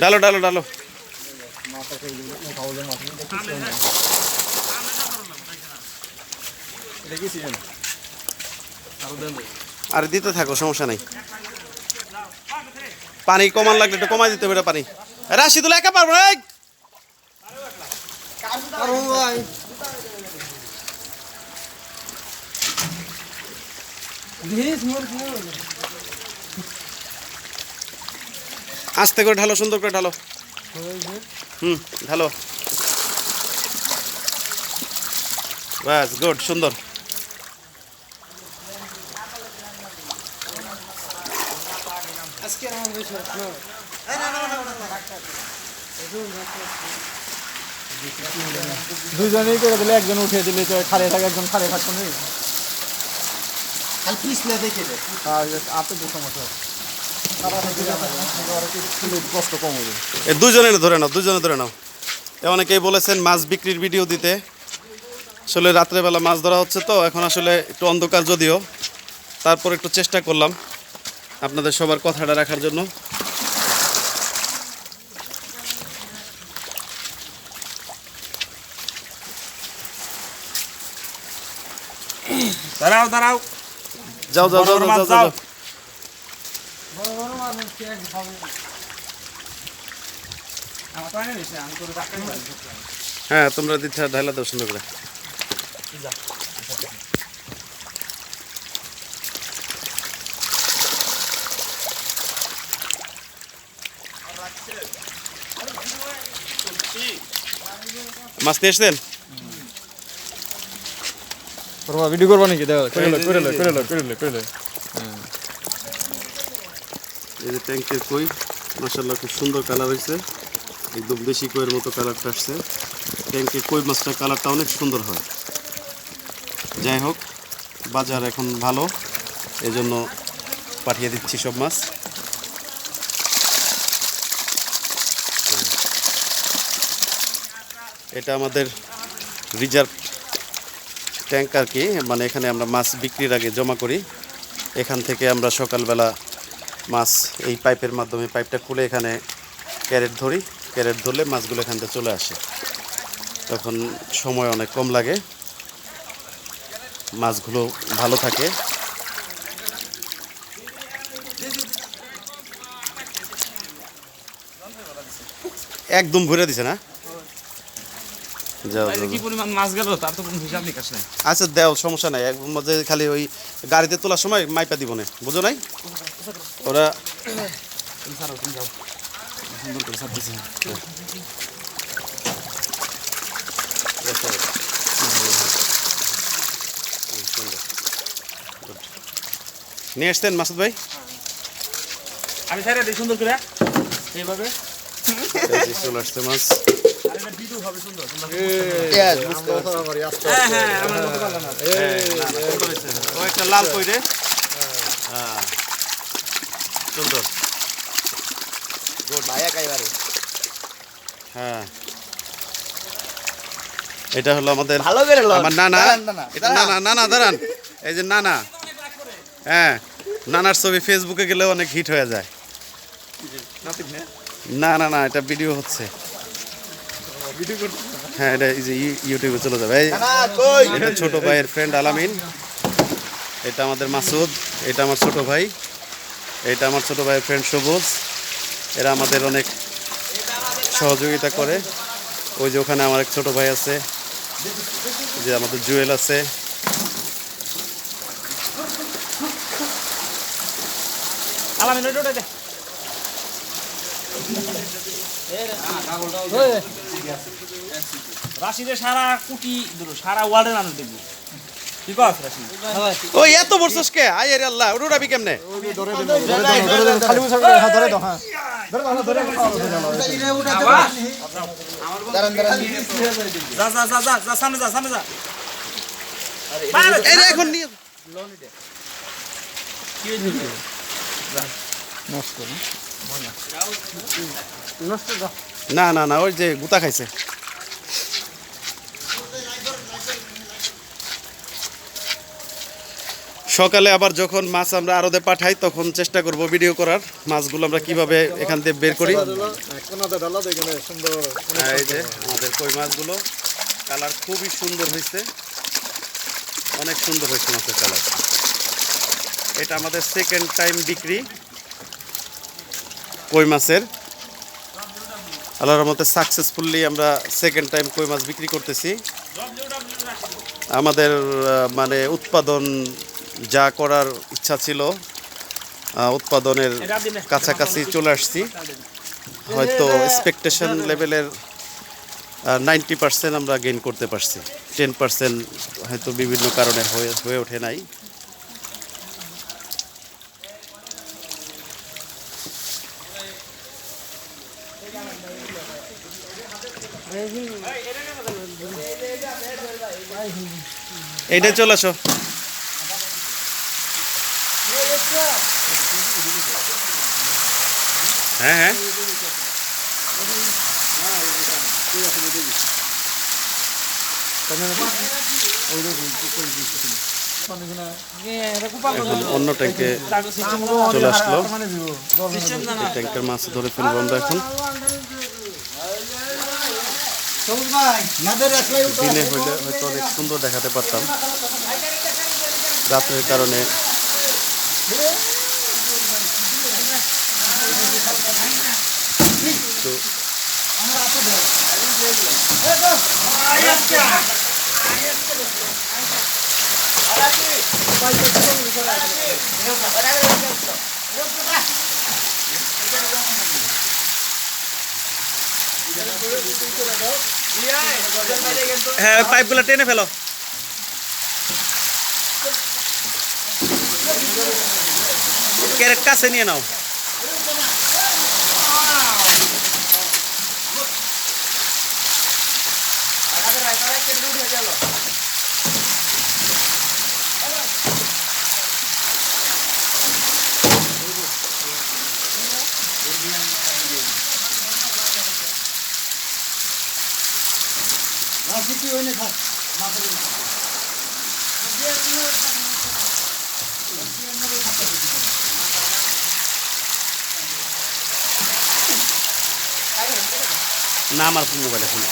ডালো ডালো ডালো। আর দিতে থাকো, সমস্যা নাই। পানি কমান লাগলে একটু কমাই দিতে হবে পানি। রাশিদুল, একা পারব! আস্তে করে ঢালো সুন্দর করে ঢালো। হুম ঢালো। বাস গুড সুন্দর। দুজনেই করে দিলে একজন উঠে দিলে তো খারে থাকে একজন খারে থাকতো না খালি পিছলে দেখে দে। আর আপনি তো সমস্যা কষ্ট কম হবে এ দুজনে ধরে নাও দুজনে ধরে নাও। এ অনেকেই বলেছেন মাছ বিক্রির ভিডিও দিতে। আসলে রাত্রেবেলা মাছ ধরা হচ্ছে তো এখন আসলে একটু অন্ধকার যদিও। তারপর একটু চেষ্টা করলাম আপনাদের সবার কথাটা রাখার জন্য। দাঁড়াও দাঁড়াও। যাও যাও যাও যাও। যাও। হ্যাঁ তোমরা দিতে ঢাইলা দাও সুন্দর করে। মাছ নিয়ে এসছেন ভিডিও করবা নাকি? দেখো করে লো করে লো করে লো করে লো করে লো এই যে ট্যাঙ্কের কই মাসাল্লাহ খুব সুন্দর কালার হয়েছে। একদম দেশি কইয়ের মতো কালারটা আসছে। ট্যাঙ্কের কই মাছটার কালারটা অনেক সুন্দর হয়। যাই হোক, বাজার এখন ভালো, এজন্য পাঠিয়ে দিচ্ছি সব মাছ। এটা আমাদের রিজার্ভ ট্যাঙ্ক আর কি মানে এখানে আমরা মাছ বিক্রির আগে জমা করি। এখান থেকে আমরা সকালবেলা মাছ এই পাইপের মাধ্যমে, পাইপটা খুলে এখানে ক্যারেট ধরি, ক্যারেট ধরলে মাছগুলো এখান থেকে চলে আসে। তখন সময় অনেক কম লাগে, মাছগুলো ভালো থাকে। একদম ভরে দিছে না? কি পরিমাণ মাছ গেল? তার তো কোনো হিসাব নিকাশ নাই। আচ্ছা দেও সমস্যা নাই। এক মধ্যে খালি ওই গাড়িতে তোলার সময় মাইপা দিব না। বুঝো নাই? ওরা নিয়ে আসতেন মাসুদ ভাই। আমি সুন্দর করে। এইভাবে। চলে আসছে মাছ। এটা ভিডিও হবে সুন্দর। তোমরা ইয়েস বুঝতে পারছি। হ্যাঁ হ্যাঁ আমার মতো ভালো না। ও একটা লাল কই হ্যাঁ। সুন্দর। হ্যাঁ। এটা হলো আমাদের ভালো করে লন আমার নানা। এটা নানা নানা দাঁড়ান। এই যে নানা। হ্যাঁ নানার ছবি ফেসবুকে গেলে অনেক হিট হয়ে যায়। না না না এটা ভিডিও হচ্ছে। হ্যাঁ এটা এই যে ইউটিউবে চলে যাবে। এটা ছোট ভাইয়ের ফ্রেন্ড আলামিন। এটা আমাদের মাসুদ এটা আমার ছোট ভাই। এটা আমার ছোট ভাইয়ের ফ্রেন্ড সবুজ। এরা আমাদের অনেক সহযোগিতা করে। ওই যে ওখানে আমার এক ছোট ভাই আছে। যে আমাদের জুয়েল আছে। আলামিন ওইটা দে। রাশিদে সারা কুটি ধরো সারা ওয়ার্ল্ডের মানুষ দেখব। আছে এত কে? আয় রে আল্লাহ কেমনে? এখন নিয়ে। নষ্ট না না না ওই যে গুতা খাইছে। সকালে আবার যখন মাছ আমরা আরদে পাঠাই তখন চেষ্টা করব ভিডিও করার। মাছগুলো আমরা কীভাবে এখান থেকে বের করি। হ্যাঁ, আমাদের কই মাছগুলো। কালার খুবই সুন্দর হয়েছে। অনেক সুন্দর হয়েছে মাছের কালার। এটা আমাদের সেকেন্ড টাইম বিক্রি। কই মাছের? আল্লাহর মতে সাকসেসফুলি আমরা সেকেন্ড টাইম কই মাছ বিক্রি করতেছি। আমাদের মানে উৎপাদন যা করার ইচ্ছা ছিল উৎপাদনের কাছাকাছি চলে আসছি। হয়তো এক্সপেকটেশন লেভেলের নাইনটি পার্সেন্ট আমরা গেইন করতে পারছি। টেন পার্সেন্ট হয়তো বিভিন্ন কারণে হয়ে হয়ে ওঠে নাই। এইটাই চলে আসো। হ্যাঁ হ্যাঁ। অন্য ট্যাঙ্কে চলে আসলো। ট্যাঙ্কের মাছ ধরে ফেলব আমরা এখন সবুজ ভাই নাদের রাখলাই উঠো দিনে হইলে হয়তো অনেক সুন্দর দেখাতে পারতাম। রাত্রের কারণে। তো হ্যাঁ পাইপগুলো টেনে ফেলো। কাছে নিয়ে নাও। কি হইনে থাক। না আমার মোবাইলে ফোন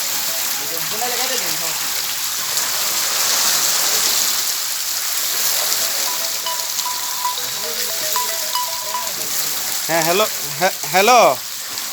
হ্যাঁ হ্যালো হ্যালো।